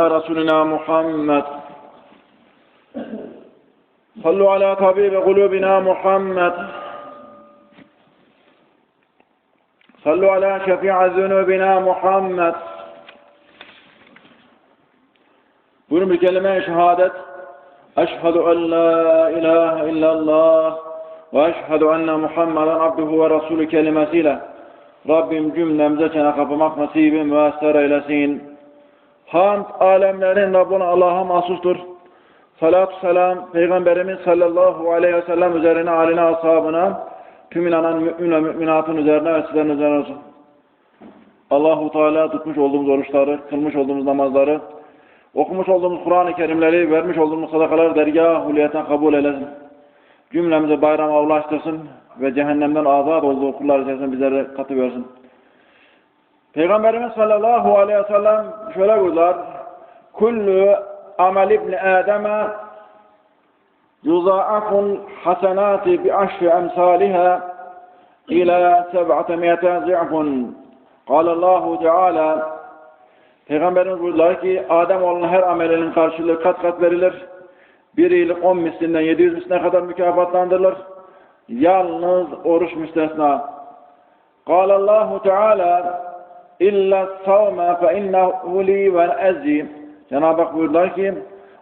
رسولنا محمد. صلوا على طبيب قلوبنا محمد. صلوا على شفيع ذنوبنا محمد. بنوا بكلمة شهادة. أشهد أن لا إله إلا الله وأشهد أن محمدا عبده ورسوله. كلمة سيلة. رب جملة مزتنا خف مخمسيب وأسر إلى سين. Hamd alemlerin Rabbuna Allah'a mahsustur. Salatü selam Peygamberimiz sallallahu aleyhi ve sellem üzerine, aline, ashabına, tüm inanan mümin ve müminatın üzerine ve sizlerin üzerine olsun. Allahu Teala tutmuş olduğumuz oruçları, kılmış olduğumuz namazları, okumuş olduğumuz Kur'an-ı Kerimleri, vermiş olduğumuz sadakaları dergah huliyeten kabul eylesin. Cümlemizi bayrama ulaştırsın ve cehennemden azat olduğu kullar içerisinde bizlere katı versin. Peygamberimiz sallallahu aleyhi ve sellem şöyle buyurdular. Kullu amel ibni Adem'e yuza'aful hasenati bi aşri emsaliha ila seb'ate miyete zi'fun. Allahu Teala Peygamberimiz buyurdular ki Adem oğlunun her amelinin karşılığı kat kat verilir. Bir iyilik on mislinden yedi yüz misline kadar mükafatlandırılır. Yalnız oruç müstesna. Allahu Teala illa savme fe innehu li ve ezi. Cenab-ı Hak buyurdular ki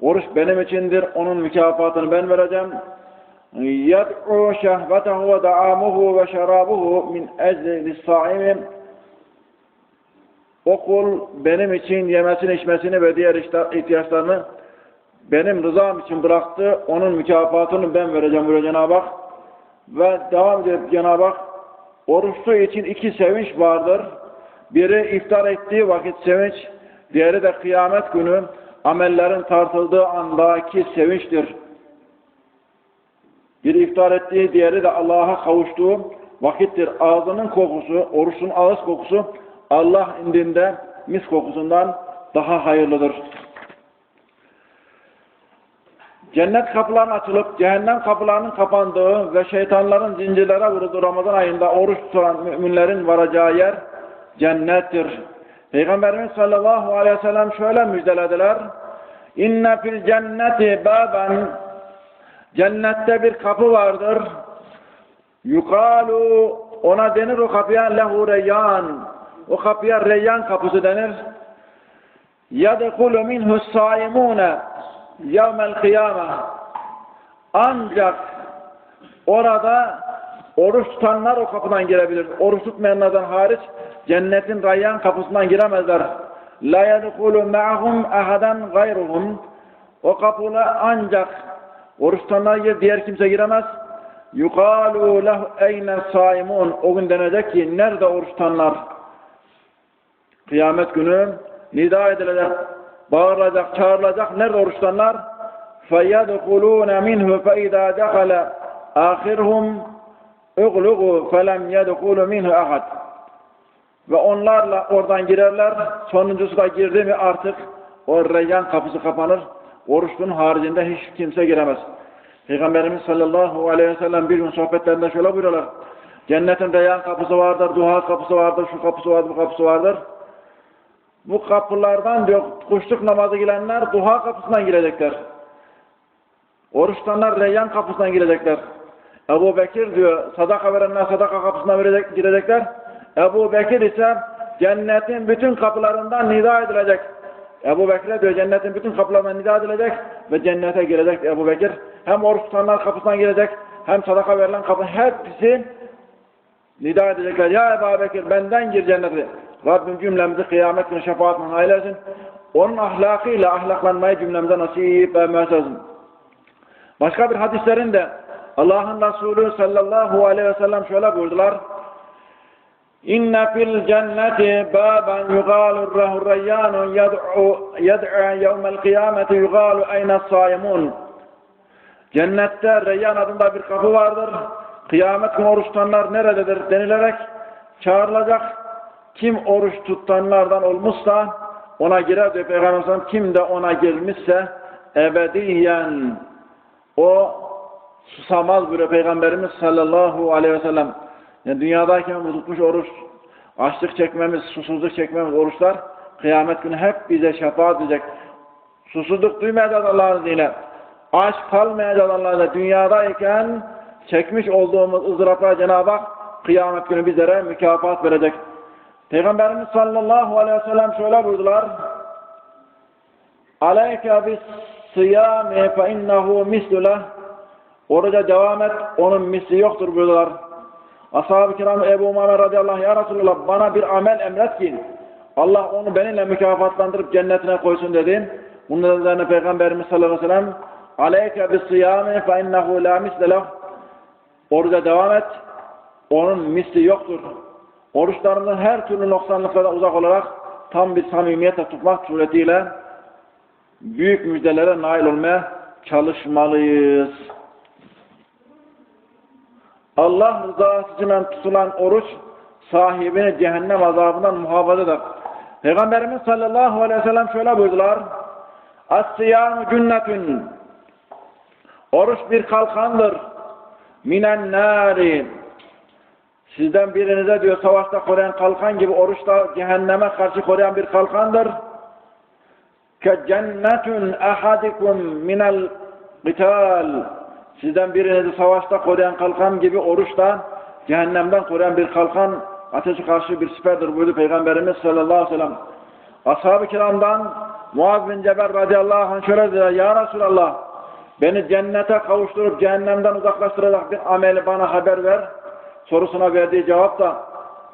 oruç benim içindir. Onun mükafatını ben vereceğim. Yed'u şehvetehu ve da'amuhu ve şerabuhu min ecli saimi o kul benim için yemesini, içmesini ve diğer ihtiyaçlarını benim rızam için bıraktı. Onun mükafatını ben vereceğim buraya Cenab-ı Hak. Ve devam edip Cenab-ı Hak oruçlu için iki sevinç vardır. Biri iftar ettiği vakit sevinç, diğeri de kıyamet günü amellerin tartıldığı andaki sevinçtir. Biri iftar ettiği, diğeri de Allah'a kavuştuğu vakittir. Ağzının kokusu, oruçun ağız kokusu Allah indinde mis kokusundan daha hayırlıdır. Cennet kapılarının açılıp cehennem kapılarının kapandığı ve şeytanların zincirlere vurulduğu Ramazan ayında oruç tutan müminlerin varacağı yer cennettir. Peygamberimiz sallallahu aleyhi ve sellem şöyle müjdelediler. İnne fil cenneti baben Cennette bir kapı vardır. Yukalu ona denir o kapıya lehu reyyan. O kapıya reyyan kapısı denir. Yedekulu minhu saimune yevmel kıyame. Ancak orada oruç tutanlar o kapıdan girebilir. Oruç tutmayanlardan hariç cennetin Reyyan kapısından giremezler. لَا يَدْخُلُ مَعَهُمْ اَحَدًا غَيْرُهُمْ O kapıla ancak oruç tutanlar girer, diğer kimse giremez. يُقَالُوا لَهُ اَيْنَ السَّائِمُونَ O gün denecek ki nerede oruç tutanlar? Kıyamet günü nida edilecek, bağırılacak, çağrılacak. Nerede oruçlanlar? فَيَدْخُلُونَ مِنْهُ فَاِذَا دَخَلَ آخِرْهُمْ اُغْلُقُوا فَلَمْ يَدْخُلُ مِنْهُ اَحَدٍ Ve onlarla oradan girerler. Sonuncusu da girdi mi artık o reyyan kapısı kapanır. Oruçlunun haricinde hiç kimse giremez. Peygamberimiz sallallahu aleyhi ve sellem bir gün sohbetlerinde şöyle buyuruyorlar. Cennetin reyyan kapısı vardır, duha kapısı vardır, şu kapısı vardır, bu kapısı vardır. Bu kapılardan diyor kuşluk namazı girenler duha kapısından girecekler. Oruç tutanlar reyyan kapısından girecekler. Ebu Bekir diyor sadaka verenler sadaka kapısından girecekler. Ebu Bekir ise cennetin bütün kapılarından nida edilecek. Ebu Bekir'e diyor cennetin bütün kapılarından nida edilecek ve cennete girecek Ebu Bekir. Hem oruç tutanlar kapısından girecek hem sadaka verilen kapı hepsi nida edecekler. Ya Ebu Bekir benden gir cennete. Rabbim cümlemizi kıyamet günü şefaatine nail etsin. Onun ahlakıyla ahlaklanmayı cümlemize nasip ve müessesin. Başka bir hadislerinde Allah'ın Resulü sallallahu aleyhi ve sellem şöyle buyurdular. İnne fil cenneti baban yugalu rehu reyyanu yed'u yed'a yevmel kıyameti yugalu eyne saimun. Cennette Reyyan adında bir kapı vardır. Kıyamet günü oruç tutanlar nerededir denilerek çağrılacak. Kim oruç tutanlardan olmuşsa ona girer diyor Peygamber. Kim de ona gelmişse ebediyen o susamaz buyuruyor Peygamberimiz sallallahu aleyhi ve sellem. Yani dünyadayken tutmuş oruç, açlık çekmemiz, susuzluk çekmemiz oruçlar kıyamet günü hep bize şefaat edecek. Susuzluk duymayacağız Allah'ın izniyle. Aç kalmayacağız Allah'ın izniyle. Dünyadayken çekmiş olduğumuz ızdıraplar Cenab-ı Hak kıyamet günü bizlere mükafat verecek. Peygamberimiz sallallahu aleyhi ve sellem şöyle buyurdular. Aleyke bis sıyami fe innehu mislüle Oruca devam et, onun misli yoktur buyurdular. Ashab-ı kiram Ebu Umame radıyallahu ya Resulallah bana bir amel emret ki Allah onu benimle mükafatlandırıp cennetine koysun dedi. Bunun üzerine Peygamberimiz sallallahu aleyhi ve sellem Aleyke bis sıyami fe innehu la misle leh Oruca devam et, onun misli yoktur. Oruçlarımızın her türlü noksanlıklara uzak olarak tam bir samimiyetle tutmak suretiyle büyük müjdelere nail olmaya çalışmalıyız. Allah rızası için tutulan oruç sahibini cehennem azabından muhafaza eder. Peygamberimiz sallallahu aleyhi ve sellem şöyle buyurdular. As-siyamu cünnetün Oruç bir kalkandır. Minen nari Sizden birinize diyor savaşta koruyan kalkan gibi oruçta cehenneme karşı koruyan bir kalkandır. Ke cennetun ahadikum minel qital Sizden birinizi savaşta koruyan kalkan gibi oruçta cehennemden koruyan bir kalkan ateşe karşı bir siperdir buyurdu Peygamberimiz sallallahu aleyhi ve sellem. Ashab-ı kiramdan Muaz bin Cebel radıyallahu anh şöyle dedi. Ya Resulallah beni cennete kavuşturup cehennemden uzaklaştıracak bir ameli bana haber ver. Sorusuna verdiği cevap da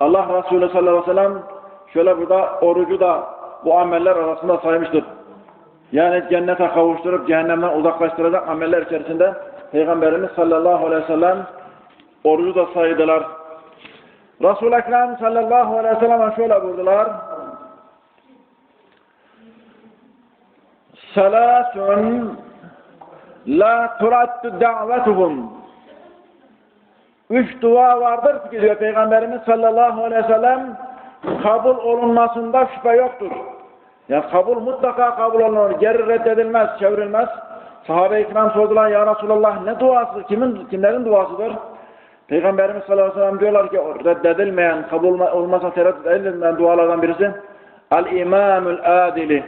Allah Resulü sallallahu aleyhi ve sellem şöyle burada orucu da bu ameller arasında saymıştır. Yani cennete kavuşturup cehennemden uzaklaştıracak ameller içerisinde Peygamberimiz sallallahu aleyhi ve sellem orucu da saydılar. Resul-i Ekrem sallallahu aleyhi ve sellem şöyle buyurdular. Salatun la turaddu da'vetuhum Üç dua vardır ki diyor Peygamberimiz sallallahu aleyhi ve sellem kabul olunmasında şüphe yoktur. Yani kabul mutlaka kabul olunur. Geri reddedilmez, çevrilmez. Sahabe-i kiram sordular ya Resulallah ne duası, kimin, kimlerin duasıdır? Peygamberimiz sallallahu aleyhi ve sellem diyorlar ki reddedilmeyen, kabul olmasa tereddüt edilmeyen dualardan birisi El-İmamül Adili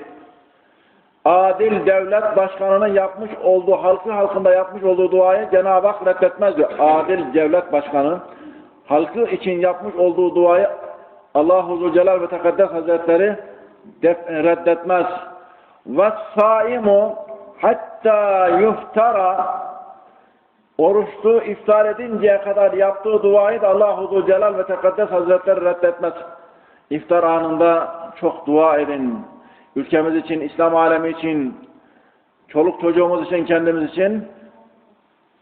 Adil devlet başkanının yapmış olduğu, halkı halkında yapmış olduğu duayı Cenab-ı Hak reddetmez diyor. Adil devlet başkanı halkı için yapmış olduğu duayı Allah-u Celal ve Tekaddes Hazretleri reddetmez. Ve saimu hatta yuftara oruçlu iftar edinceye kadar yaptığı duayı da Allah-u Celal ve Tekaddes Hazretleri reddetmez. İftar anında çok dua edin. Ülkemiz için, İslam alemi için, çoluk çocuğumuz için, kendimiz için,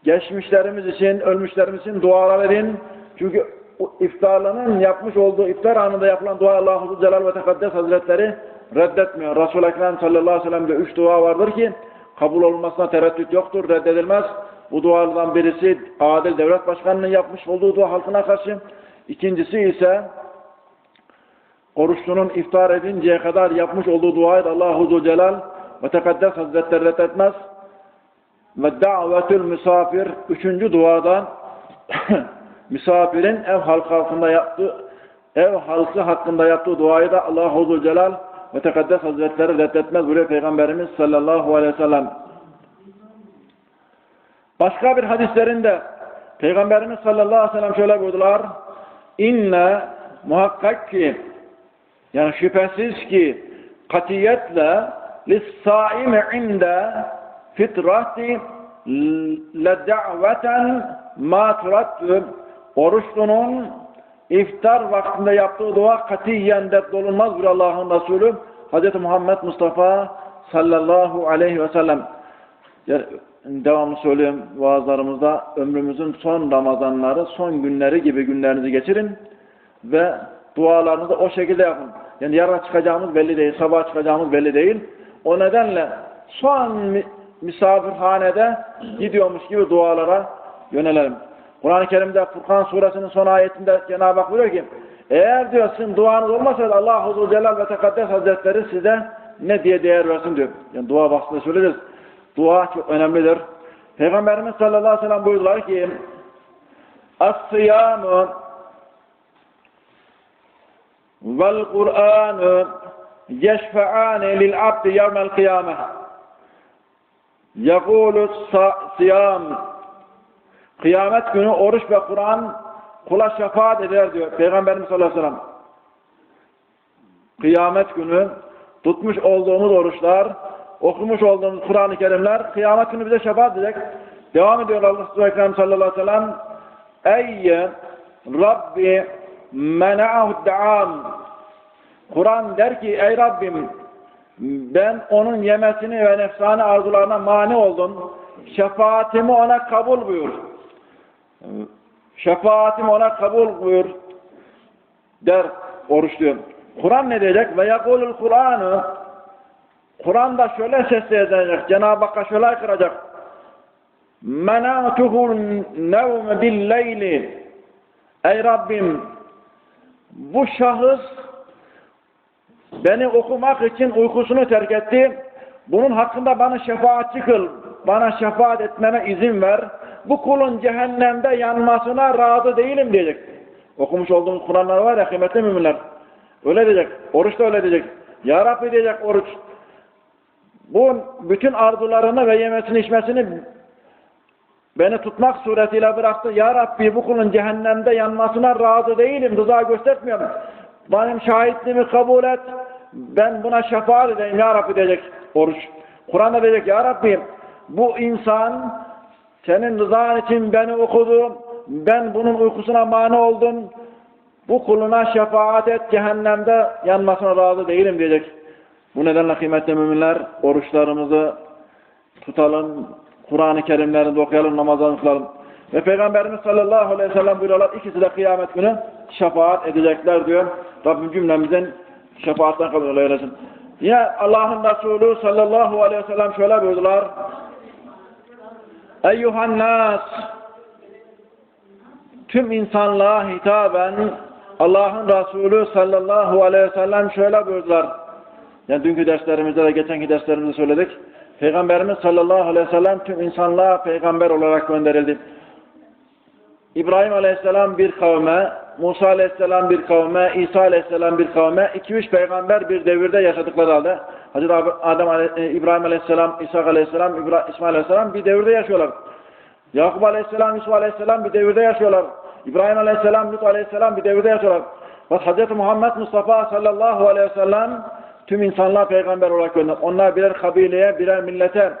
geçmişlerimiz için, ölmüşlerimiz için dualar edin. Çünkü iftarlının yapmış olduğu iftar anında yapılan dua Allah-u Celal ve Tekaddes Hazretleri reddetmiyor. Resul-i Ekrem sallallahu aleyhi ve sellem'de üç dua vardır ki kabul olmasına tereddüt yoktur, reddedilmez. Bu dualardan birisi adil devlet başkanının yapmış olduğu dua halkına karşı. İkincisi ise oruçlunun iftar edinceye kadar yapmış olduğu duayı da Allah-u Celal ve Tekaddes Hazretleri reddetmez. Ve davetül misafir üçüncü duada misafirin ev halkı hakkında yaptığı ev halkı hakkında yaptığı duayı da Allah-u Celal ve Tekaddes Hazretleri reddetmez buraya Peygamberimiz sallallahu aleyhi ve sellem. Başka bir hadislerinde Peygamberimiz sallallahu aleyhi ve sellem şöyle buyurdular. İnne muhakkak ki yani şüphesiz ki katiyetle lissaimi inde fitrati leda'veten ma turattü oruçlunun iftar vaktinde yaptığı dua katiyen reddolunmaz bir Allah'ın Resulü Hz. Muhammed Mustafa sallallahu aleyhi ve sellem yani devamlı söylüyorum vaazlarımızda ömrümüzün son Ramazanları, son günleri gibi günlerinizi geçirin ve dualarınızı o şekilde yapın. Yani yarın çıkacağımız belli değil, sabah çıkacağımız belli değil. O nedenle son misafirhanede gidiyormuş gibi dualara yönelelim. Kur'an-ı Kerim'de Furkan suresinin son ayetinde Cenab-ı Hak buyuruyor ki eğer diyor sizin duanız olmasaydı Allah Huzur Celal ve Tekaddes Hazretleri size ne diye değer versin diyor. Yani dua bahsinde söyleriz. Dua çok önemlidir. Peygamberimiz sallallahu aleyhi ve sellem buyurdular ki As-siyamu vel Kur'anu yeşfe'ane lil abdi yevmel kıyame. Yekulu siyam. Kıyamet günü oruç ve Kur'an kula şefaat eder diyor Peygamberimiz sallallahu aleyhi ve sellem. Kıyamet günü tutmuş olduğumuz oruçlar, okumuş olduğumuz Kur'an-ı Kerimler kıyamet günü bize şefaat edecek. Devam ediyor Allah Ekrem sallallahu aleyhi ve sellem. Ey Rabbi mena'ahu da'am. Kur'an der ki ey Rabbim ben onun yemesini ve nefsani arzularına mani oldum. Şefaatimi ona kabul buyur. Şefaatimi ona kabul buyur der oruçluyor. Kur'an ne diyecek? Ve yakulul Kur'an'ı Kur'an da şöyle seslenecek. Cenab-ı Hakk'a şöyle aykıracak. Menatuhul nevme billeyli Ey Rabbim bu şahıs beni okumak için uykusunu terk etti. Bunun hakkında bana şefaatçi kıl. Bana şefaat etmeme izin ver. Bu kulun cehennemde yanmasına razı değilim diyecek. Okumuş olduğumuz Kur'anlar var ya kıymetli müminler. Öyle diyecek. Oruç da öyle diyecek. Ya Rabbi diyecek oruç. Bu bütün arzularını ve yemesini içmesini beni tutmak suretiyle bıraktı. Ya Rabbi bu kulun cehennemde yanmasına razı değilim. Rıza göstermiyorum. Benim şahitliğimi kabul et. Ben buna şefaat edeyim Ya Rabbi diyecek oruç. Kur'an'da diyecek Ya Rabbi bu insan senin rızan için beni okudu. Ben bunun uykusuna mani oldum. Bu kuluna şefaat et. Cehennemde yanmasına razı değilim diyecek. Bu nedenle kıymetli müminler oruçlarımızı tutalım. Kur'an-ı Kerimlerinde okuyalım, namazlarını kılalım. Ve Peygamberimiz sallallahu aleyhi ve sellem buyuruyorlar. ikisi de kıyamet günü şefaat edecekler diyor. Rabbim cümlemizin şefaatten kabul eylesin. Yine Allah'ın Resulü sallallahu aleyhi ve sellem şöyle buyurdular. Eyyuhan nas tüm insanlığa hitaben Allah'ın Resulü sallallahu aleyhi ve sellem şöyle buyurdular. Yani dünkü derslerimizde de geçenki derslerimizde söyledik. Peygamberimiz sallallahu aleyhi ve sellem tüm insanlığa peygamber olarak gönderildi. İbrahim aleyhisselam bir kavme, Musa aleyhisselam bir kavme, İsa aleyhisselam bir kavme, iki üç peygamber bir devirde yaşadıkları halde Hazreti Adem, İbrahim aleyhisselam, İsa aleyhisselam, İsmail aleyhisselam bir devirde yaşıyorlar. Yakup aleyhisselam, Yusuf aleyhisselam bir devirde yaşıyorlar. İbrahim aleyhisselam, Lut aleyhisselam bir devirde yaşıyorlar. Ve Hz. Muhammed Mustafa sallallahu aleyhi ve sellem tüm insanlığa peygamber olarak gönderdi. Onlar birer kabileye, birer millete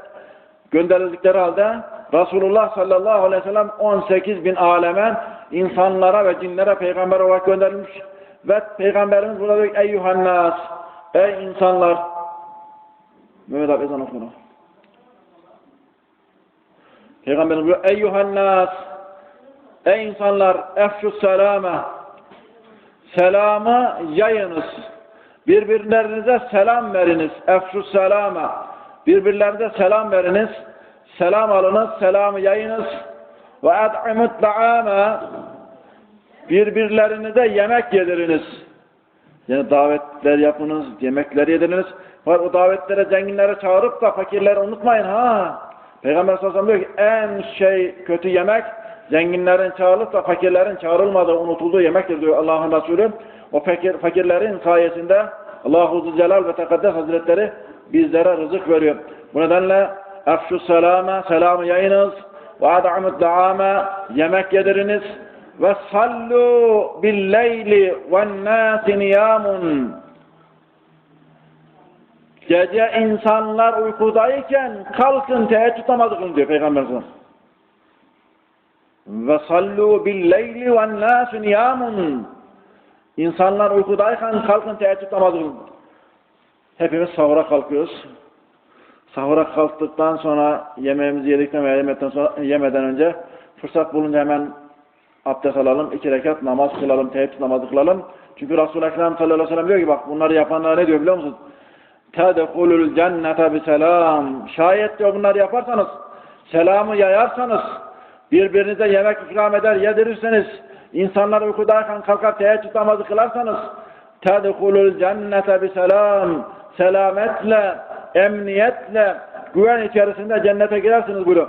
gönderildikleri halde Resulullah sallallahu aleyhi ve sellem 18 bin aleme, insanlara ve cinlere peygamber olarak gönderilmiş. Ve Peygamberimiz burada diyor ey yuhannas, ey insanlar. Mehmet abi ezan okunu. Peygamberimiz diyor ey yuhannas, ey insanlar, efşu selame, selamı yayınız. Birbirlerinize selam veriniz. Efşu selama. Birbirlerinize selam veriniz. Selam alınız. Selamı yayınız. Ve ed'imut da'ame. Birbirlerinize yemek yediriniz. Yani davetler yapınız, yemekler yediriniz. Var o davetlere zenginlere çağırıp da fakirleri unutmayın ha. Peygamber sallallahu aleyhi ve sellem diyor ki en şey kötü yemek zenginlerin çağrılıp da fakirlerin çağrılmadığı, unutulduğu yemektir diyor Allah'ın Resulü. O fakir, fakirlerin sayesinde Allah-u Celal ve Tekaddes Hazretleri bizlere rızık veriyor. Bu nedenle efşu selame, selamı yayınız ve ad'amut da'ame, yemek yediriniz ve sallu billeyli ve nâsi niyamun Gece insanlar uykudayken kalkın teheccüd namazı kılın diyor Peygamber sallallahu ve sallu billeyli ve nâsu niyamun İnsanlar uykudayken kalkın teheccüd namazı kılın. Hepimiz sahura kalkıyoruz. Sahura kalktıktan sonra yemeğimizi yedikten sonra yemeden önce fırsat bulunca hemen abdest alalım, iki rekat namaz kılalım, teheccüd namazı kılalım. Çünkü Resul-i Ekrem sallallahu aleyhi ve sellem diyor ki bak bunları yapanlar ne diyor biliyor musun? Tedekulul cennete biselam. Şayet diyor bunları yaparsanız, selamı yayarsanız, birbirinize yemek ikram eder, yedirirseniz, insanlar uykudayken kalkar teheccüd namazı kılarsanız, tedekulul cennete biselam. Selametle, emniyetle, güven içerisinde cennete girersiniz buyuruyor.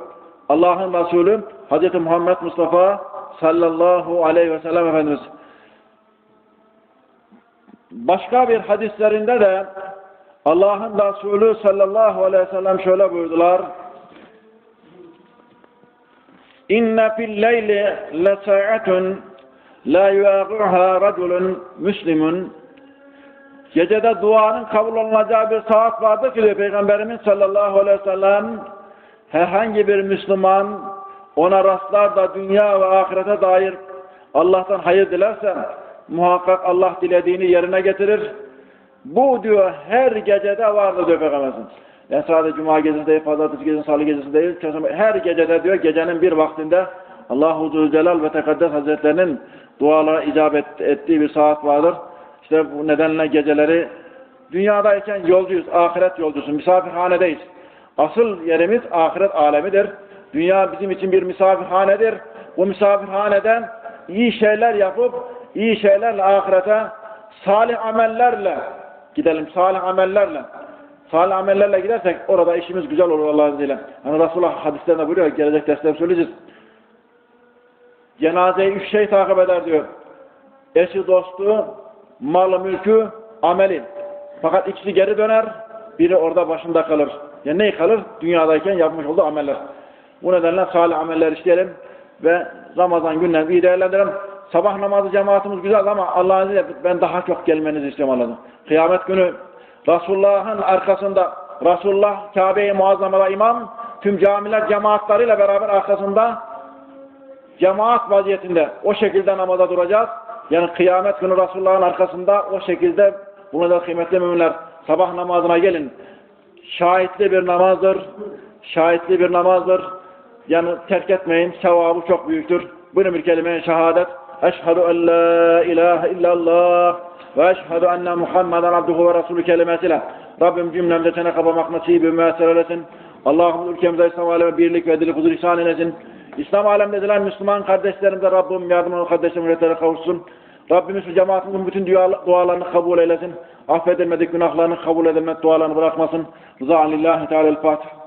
Allah'ın Resulü Hz. Muhammed Mustafa sallallahu aleyhi ve sellem Efendimiz. Başka bir hadislerinde de Allah'ın Resulü sallallahu aleyhi ve sellem şöyle buyurdular. İnne fil leyli lesa'atun la yuaqi'uha raculun muslimun Gecede duanın kabul olunacağı bir saat vardır ki diyor Peygamberimiz sallallahu aleyhi ve sellem herhangi bir Müslüman ona rastlar da dünya ve ahirete dair Allah'tan hayır dilerse muhakkak Allah dilediğini yerine getirir. Bu diyor her gecede vardır diyor Peygamberimiz. Yani sadece Cuma gecesi değil, Pazartesi gecesi, Salı gecesi değil, her gecede diyor gecenin bir vaktinde Allah-u Zülcelal ve Tekaddes Hazretlerinin dualara icabet ettiği bir saat vardır. İşte bu nedenle geceleri dünyadayken yolcuyuz, ahiret yolcusu, misafirhanedeyiz. Asıl yerimiz ahiret alemidir. Dünya bizim için bir misafirhanedir. Bu misafirhaneden iyi şeyler yapıp, iyi şeylerle ahirete, salih amellerle gidelim, salih amellerle. Salih amellerle gidersek orada işimiz güzel olur Allah'ın izniyle. Hani Resulullah hadislerinde buyuruyor, gelecek dersler söyleyeceğiz. Cenazeyi üç şey takip eder diyor. Eşi, dostu, malı, mülkü, ameli. Fakat ikisi geri döner, biri orada başında kalır. Yani ne kalır? Dünyadayken yapmış olduğu ameller. Bu nedenle salih ameller işleyelim ve Ramazan günlerini iyi değerlendirelim. Sabah namazı cemaatimiz güzel ama Allah'ın izniyle ben daha çok gelmenizi istiyorum Allah'ım. Kıyamet günü Resulullah'ın arkasında Resulullah Kabe-i Muazzama'da imam, tüm camiler cemaatlarıyla beraber arkasında cemaat vaziyetinde o şekilde namaza duracağız. Yani kıyamet günü Resulullah'ın arkasında o şekilde buna da kıymetli müminler sabah namazına gelin. Şahitli bir namazdır. Şahitli bir namazdır. Yani terk etmeyin. Sevabı çok büyüktür. Bunu bir kelime şehadet. Eşhedü en la ilahe illallah ve eşhedü enne Muhammeden abduhu ve resulü kelimesiyle Rabbim cümlemize çene kapamak nasibi müessir eylesin. Allah'ım ülkemize İslam alemi birlik ve dilik huzur ihsan eylesin. İslam aleminde edilen Müslüman kardeşlerimize Rabbim yardımını kardeşim üretere kavuşsun. Rabbimiz şu cemaatimizin bütün dua- dualarını kabul eylesin. Affedilmedik günahlarını kabul edilmek dualarını bırakmasın. Rıza lillahi teala'l-Fatiha.